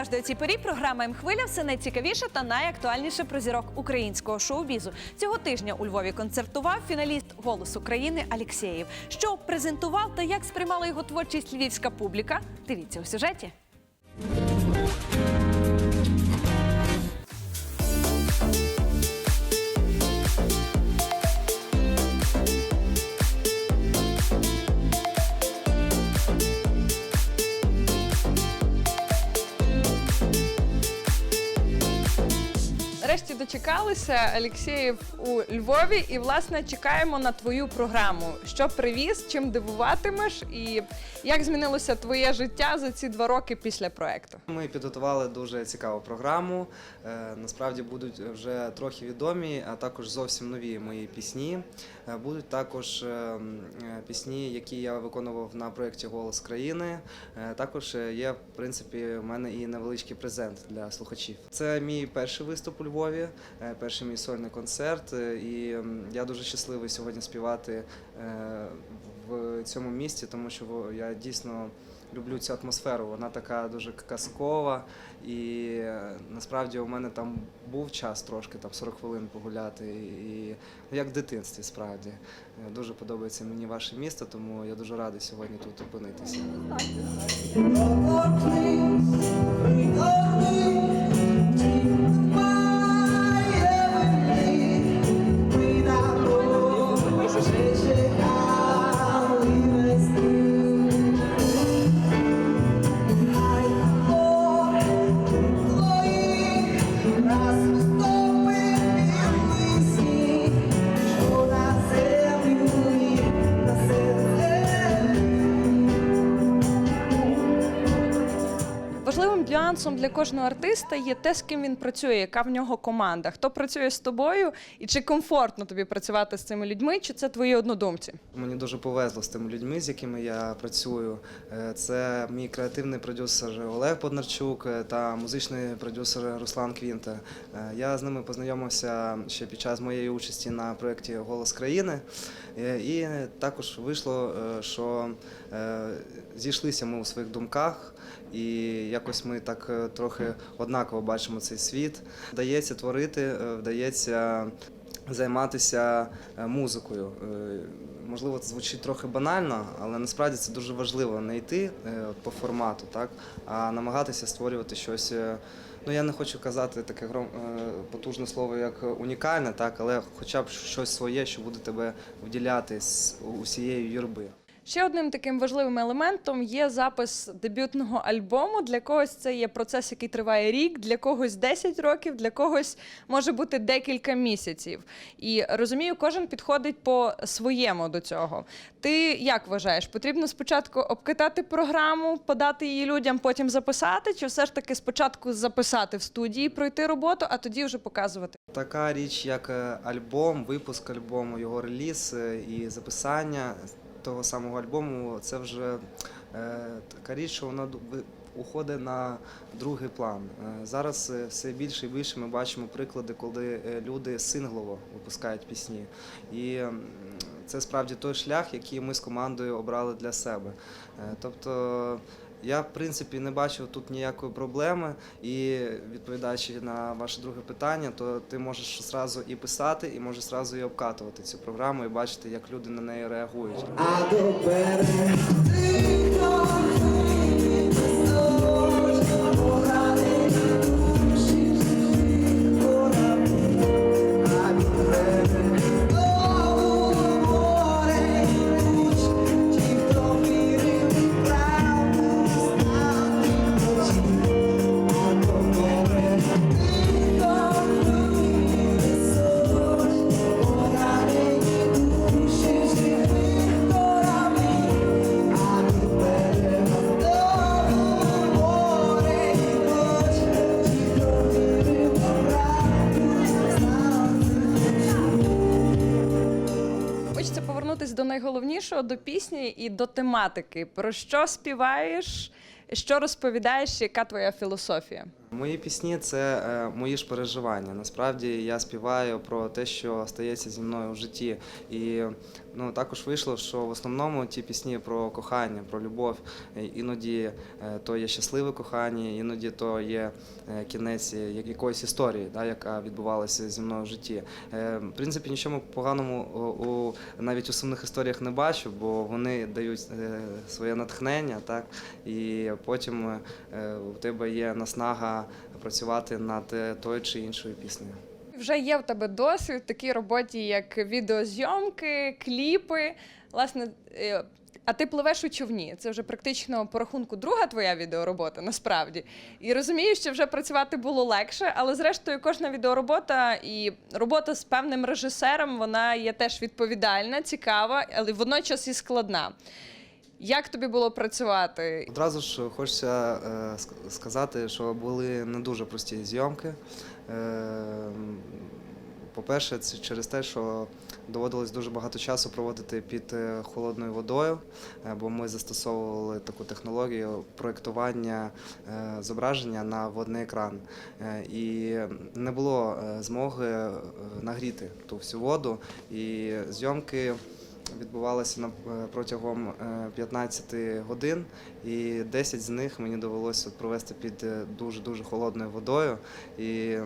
завжди у цій порі програма М-хвиля все найцікавіше та найактуальніше про зірок українського шоу-бізу. Цього тижня у Львові концертував фіналіст Голос України Алєксєєв. Що презентував та як сприймала його творчість львівська публіка? Дивіться у сюжеті. Нарешті дочекалися Алєксєєв у Львові, і власне чекаємо на твою програму. Що привіз, чим дивуватимеш, і як змінилося твоє життя за ці два роки після проекту? Ми підготували дуже цікаву програму. Е, Насправді будуть вже трохи відомі, а також зовсім нові мої пісні. Е, Будуть також е, м, е, пісні, які я виконував на проєкті Голос країни. Також є, в принципі, у мене і невеличкий презент для слухачів. Це мій перший виступ у Львові, е, перший мій сольний концерт. е, І я дуже щасливий сьогодні співати е, в цьому місті, тому що я дійсно люблю цю атмосферу. Вона така дуже казкова. І насправді у мене там був час трошки, там 40 хвилин погуляти. І ну, як в дитинстві, справді. Дуже подобається мені ваше місто, тому я дуже радий сьогодні тут опинитися. Важливим нюансом для кожного артиста є те, з ким він працює, яка в нього команда. Хто працює з тобою, і чи комфортно тобі працювати з цими людьми, чи це твої однодумці? Мені дуже повезло з тими людьми, з якими я працюю. Е, Це мій креативний продюсер Олег Поднарчук та музичний продюсер Руслан Квінта. Е, Я з ними познайомився ще під час моєї участі на проєкті Голос країни. Е, І також вийшло, що зійшлися ми у своїх думках, і якось ми так трохи однаково бачимо цей світ. Вдається творити, е, вдається займатися е, музикою. Е, Можливо, це звучить трохи банально, але насправді це дуже важливо не йти по формату, так, а намагатися створювати щось. Ну, я не хочу казати таке гром, потужне слово, як унікальне, так, але хоча б щось своє, що буде тебе виділяти з усієї юрби. Ще одним таким важливим елементом є запис дебютного альбому. Для когось це є процес, який триває рік, для когось 10 років, для когось може бути декілька місяців. І розумію, кожен підходить по своєму до цього. Ти як вважаєш, потрібно спочатку обкатати програму, подати її людям, потім записати, чи все ж таки спочатку записати в студії, пройти роботу, а тоді вже показувати? Така річ, як е, альбом, випуск альбому, його реліз е, і записання того самого альбому, це вже е, така річ, що вона уходить на другий план. Е, Зараз е, все більше і більше ми бачимо приклади, коли люди синглово випускають пісні. І це справді той шлях, який ми з командою обрали для себе. Тобто я, в принципі, не бачив тут ніякої проблеми. І відповідаючи на ваше друге питання, то ти можеш зразу і писати, і можеш зразу і обкатувати цю програму, і бачити, як люди на неї реагують. Найголовнішого, до пісні і до тематики. Про що співаєш, що розповідаєш, яка твоя філософія? Мої пісні це е, мої ж переживання. Насправді я співаю про те, що стається зі мною в житті. І ну, також вийшло, що в основному ті пісні про кохання, про любов. Е, Іноді е, то є щасливе кохання, іноді то є кінець якоїсь історії, да, яка відбувалася зі мною в житті. В принципі, нічому поганому у, навіть у сумних історіях не бачу, бо вони дають своє натхнення, так і потім у тебе є наснага працювати над тою чи іншою піснею. Вже є в тебе досвід в такій роботі, як відеозйомки, кліпи. Власне, е, а ти пливеш у човні. Це вже практично по рахунку друга твоя відеоробота, насправді. І розумію, що вже працювати було легше, але зрештою кожна відеоробота і робота з певним режисером вона є теж відповідальна, цікава, але водночас і складна. Як тобі було працювати? Одразу ж хочеться е, сказати, що були не дуже прості зйомки. Е, По-перше, це через те, що доводилось дуже багато часу проводити під е, холодною водою, е, бо ми застосовували таку технологію проєктування е, зображення на водний екран. І не було змоги нагріти ту всю воду. І зйомки відбувалася на- е, протягом е, 15 годин, і 10 з них мені довелося провести під е, дуже-дуже холодною водою. І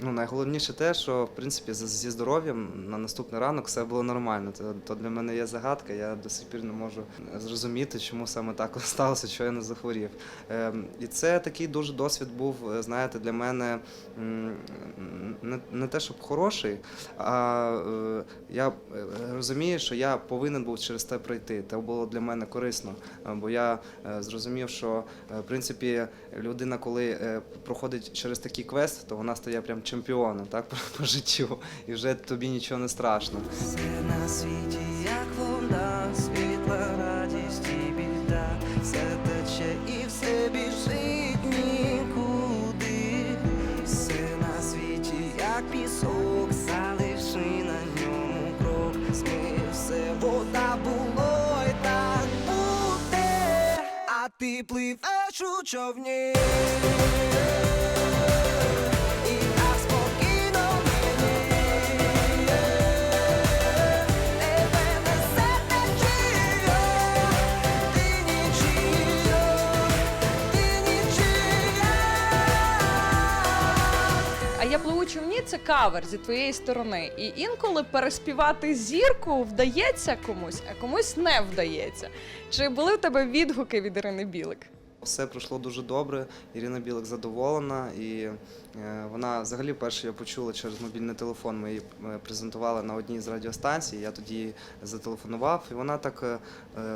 ну, найголовніше те, що в принципі зі здоров'ям на наступний ранок все було нормально. Це то для мене є загадка. Я до сих пір не можу зрозуміти, чому саме так сталося, що я не захворів. Ем, І це такий дуже досвід був, е, знаєте, для мене не, те, щоб хороший, а е, я е, розумію, що я повинен був через те пройти. Це було для мене корисно, бо я зрозумів, що в принципі людина, коли проходить через такий квест, то вона стає прям чемпіоном так, по, життю, і вже тобі нічого не страшно. Все на світі, як вода, світла, радість і біда, все тече і все біжить нікуди. Все на світі, як пісок, залиши на ньому крок, змив все, вода було й так буде, а ти пливеш у човні. Кавер зі твоєї сторони. І інколи переспівати зірку вдається комусь, а комусь не вдається. Чи були в тебе відгуки від Ірини Білик? Все пройшло дуже добре. Ірина Білик задоволена, і е, вона взагалі перше я почула через мобільний телефон. Ми її е, презентували на одній з радіостанцій. Я тоді зателефонував, і вона так е,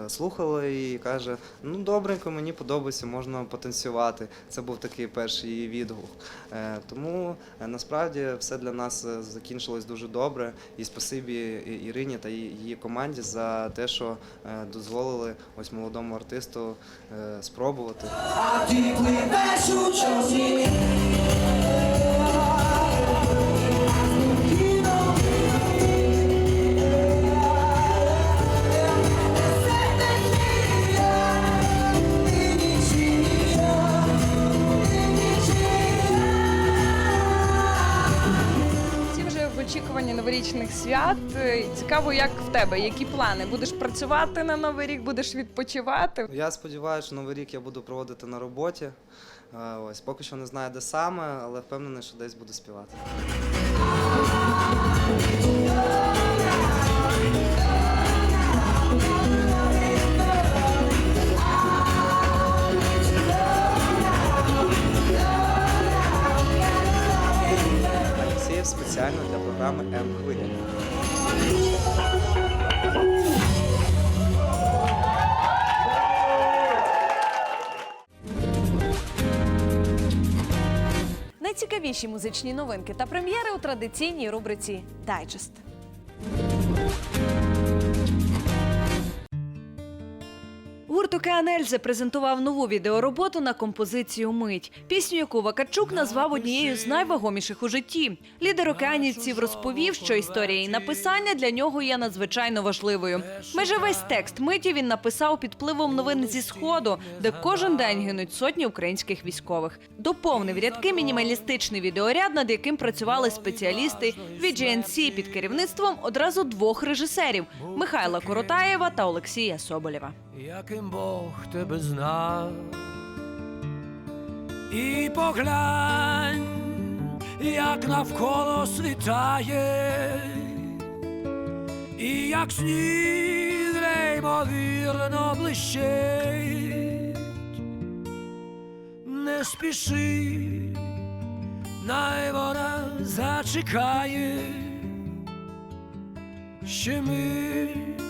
слухала і каже: Ну, добренько, мені подобається, можна потанцювати. Це був такий перший відгук. Е, Тому е, насправді все для нас е, закінчилось дуже добре. І спасибі Ірині та її команді за те, що е, дозволили ось молодому артисту е, спробувати. А ти пливеш у човні. Новорічних свят. Е, Цікаво, як в тебе, які плани? Будеш працювати на новий рік, будеш відпочивати? Я сподіваюся, що новий рік я буду проводити на роботі. Е, Ось поки що не знаю, де саме, але впевнений, що десь буду співати. Програми М хвиля. Найцікавіші музичні новинки та прем'єри у традиційній рубриці Дайджест. Гурт «Океан Ельзи» презентував нову відеороботу на композицію Мить. Пісню, яку Вакарчук назвав однією з найвагоміших у житті. Лідер океанівців розповів, що історія її написання для нього є надзвичайно важливою. Майже весь текст миті він написав під впливом новин зі сходу, де кожен день гинуть сотні українських військових. Доповнив рядки мінімалістичний відеоряд, над яким працювали спеціалісти від GNC під керівництвом одразу двох режисерів Михайла Коротаєва та Олексія Соболєва. яким Бог тебе знав. І поглянь, як навколо світає, і як сніг неймовірно блищить. Не спіши, най вона зачекає, ще мить.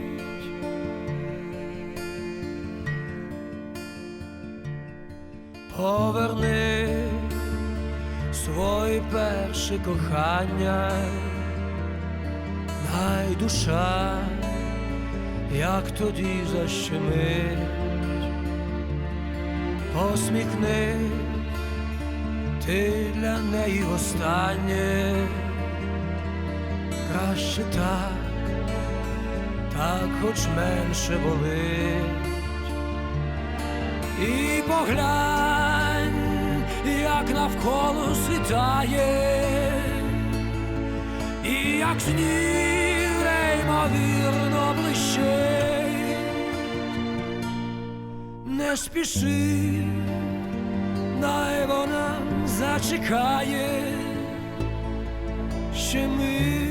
Поверни своє перше кохання, най душа, як тоді защемить, посміхни ти для неї останнє, краще так, так хоч менше болить. І поглянь, як навколо світає, і як сніг неймовірно блищить. Не спіши, най вона зачекає, ще мить.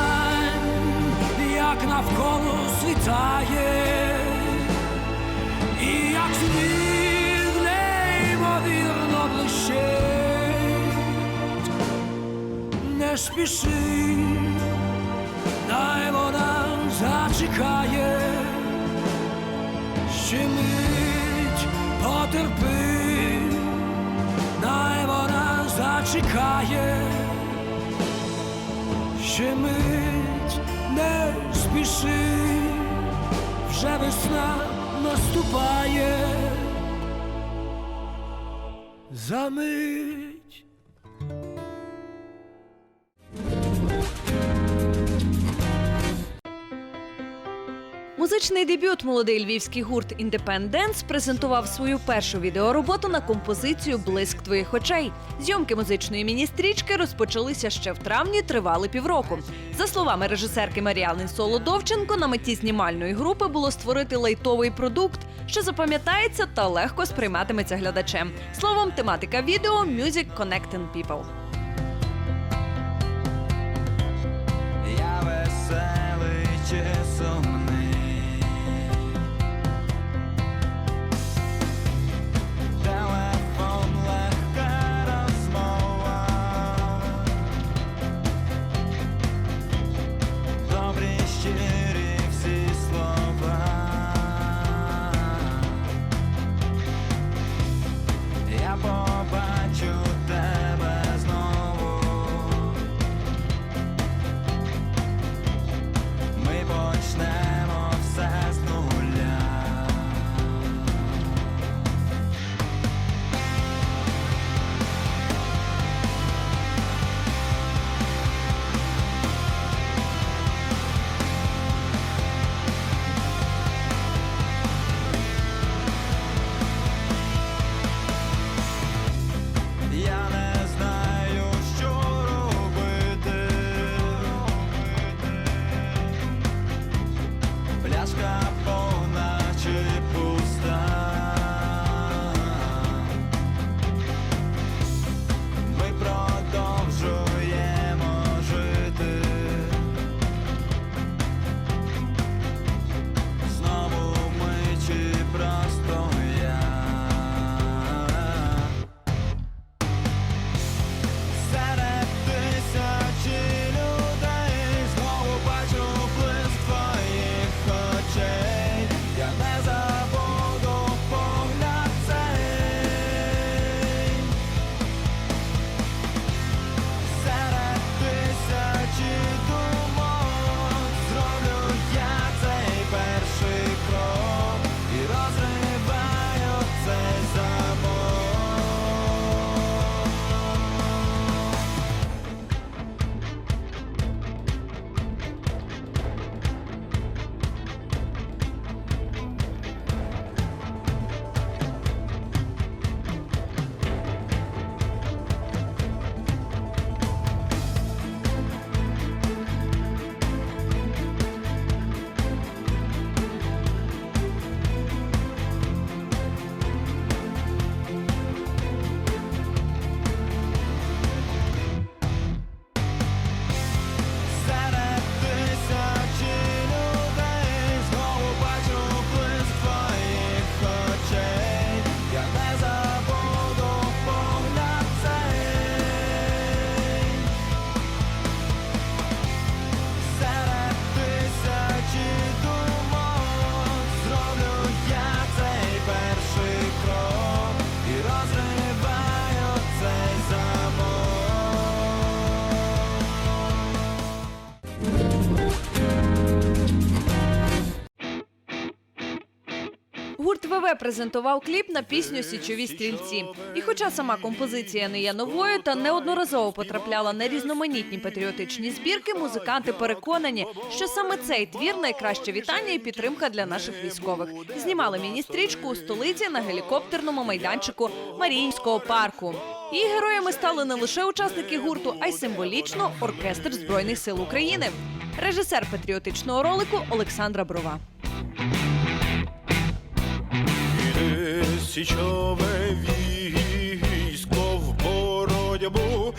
як навколо світає, і як сніг неймовірно блищить. Не спіши, дай вона зачекає, ще мить потерпи, дай вона зачекає. Ще мить не спіши, вже весна наступає за мить. Музичний дебют молодий львівський гурт Індепенденс презентував свою першу відеороботу на композицію Блиск твоїх очей. Зйомки музичної міні-стрічки розпочалися ще в травні, тривали півроку. За словами режисерки Маріани Солодовченко, на меті знімальної групи було створити лайтовий продукт, що запам'ятається та легко сприйматиметься глядачем. Словом, тематика відео Music Connecting People. Гурт ВВ презентував кліп на пісню Січові стрільці. І хоча сама композиція не є новою та неодноразово потрапляла на різноманітні патріотичні збірки, музиканти переконані, що саме цей твір найкраще вітання і підтримка для наших військових. Знімали міні-стрічку у столиці на гелікоптерному майданчику Маріїнського парку. І героями стали не лише учасники гурту, а й символічно оркестр збройних сил України. Режисер патріотичного ролику Олександра Брова. Січове військо в боротьбу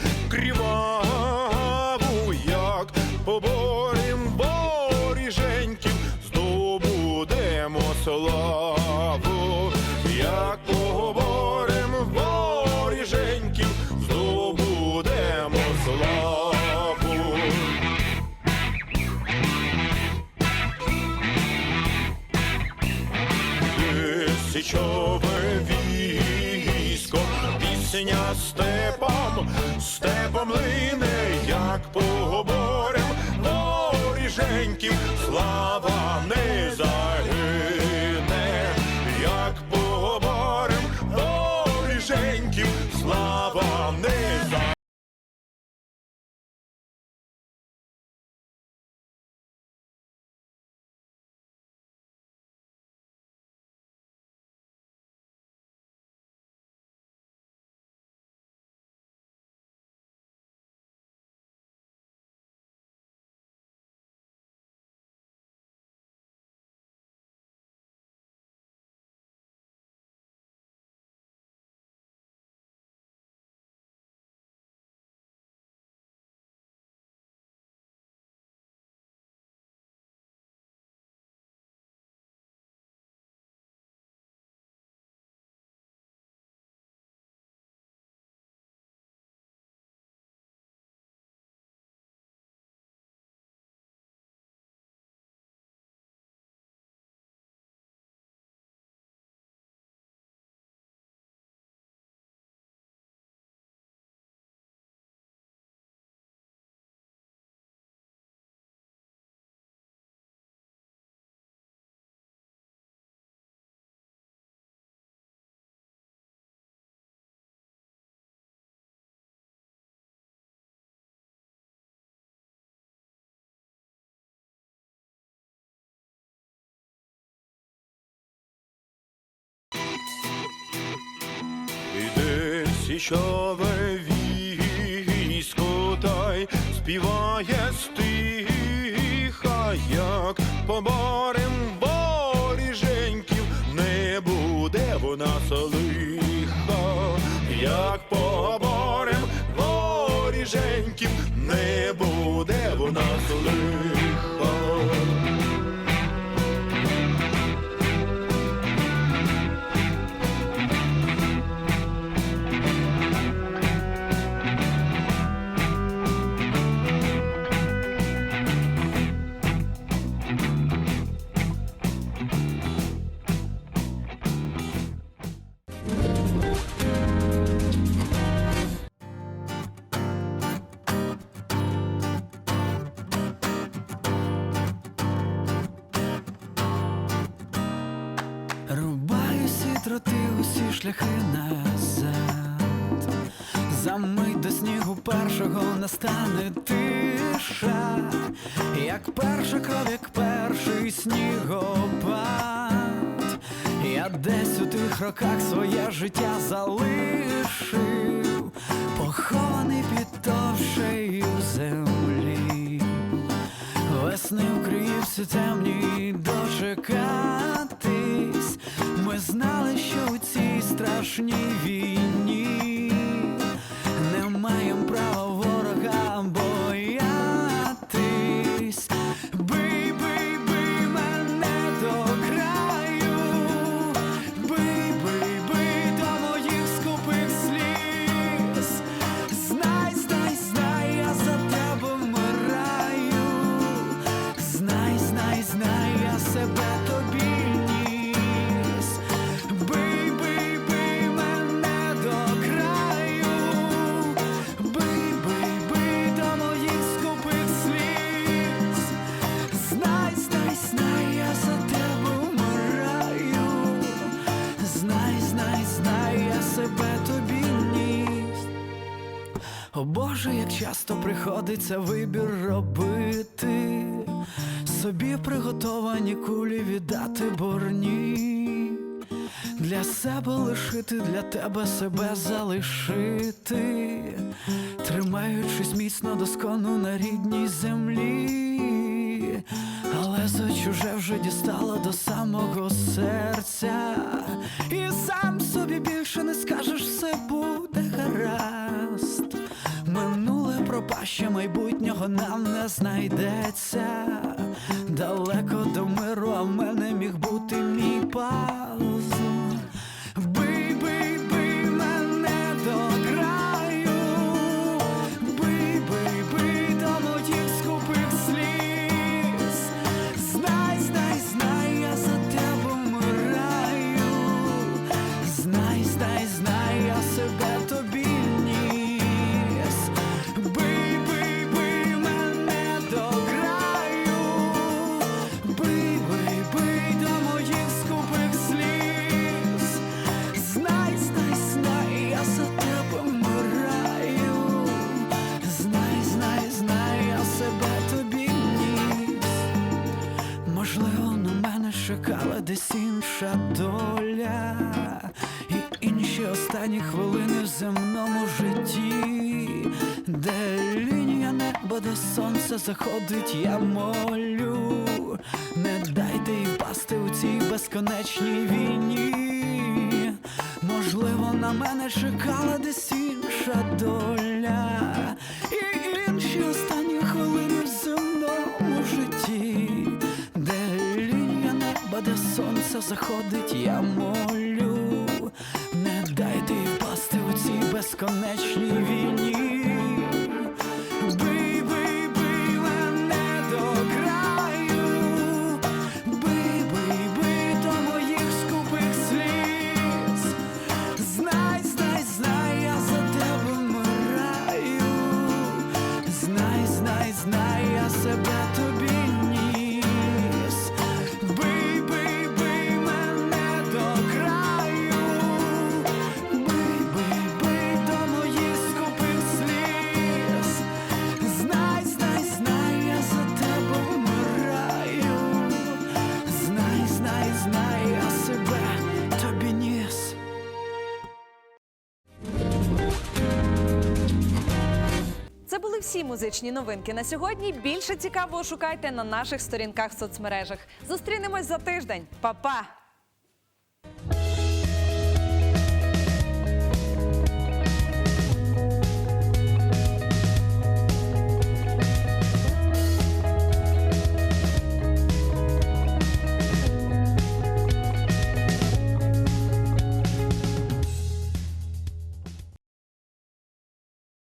stay. Січове військо, та співає стиха, як поборем шляхи назад. За мить до снігу першого настане тиша, як перша кров, як перший снігопад. Я десь у тих роках своє життя залишив, похований під товщею землі. Весни в Криївці темній дочекатись. Ми знали, що у цій страшній війні не маємо права О Боже, як часто приходиться вибір робити, собі приготовані кулі віддати борні, для себе лишити, для тебе себе залишити, тримаючись міцно доскону на рідній землі, але за чуже вже дістало до самого серця, і сам собі більше не скажеш, все буде гаразд. Пропаще майбутнього нам не знайдеться. Далеко до миру, а в мене міг бути мій пазл. Заходить, я молю, не дайте їй впасти у цій безконечній війні. Можливо, на мене чекала десь інша доля, і інші останні хвилини в земному житті, де лінія неба, де сонце заходить, я молю, не дайте їй впасти у цій безконечній війні. Музичні новинки на сьогодні. Більше цікавого шукайте на наших сторінках в соцмережах. Зустрінемось за тиждень. Па-па!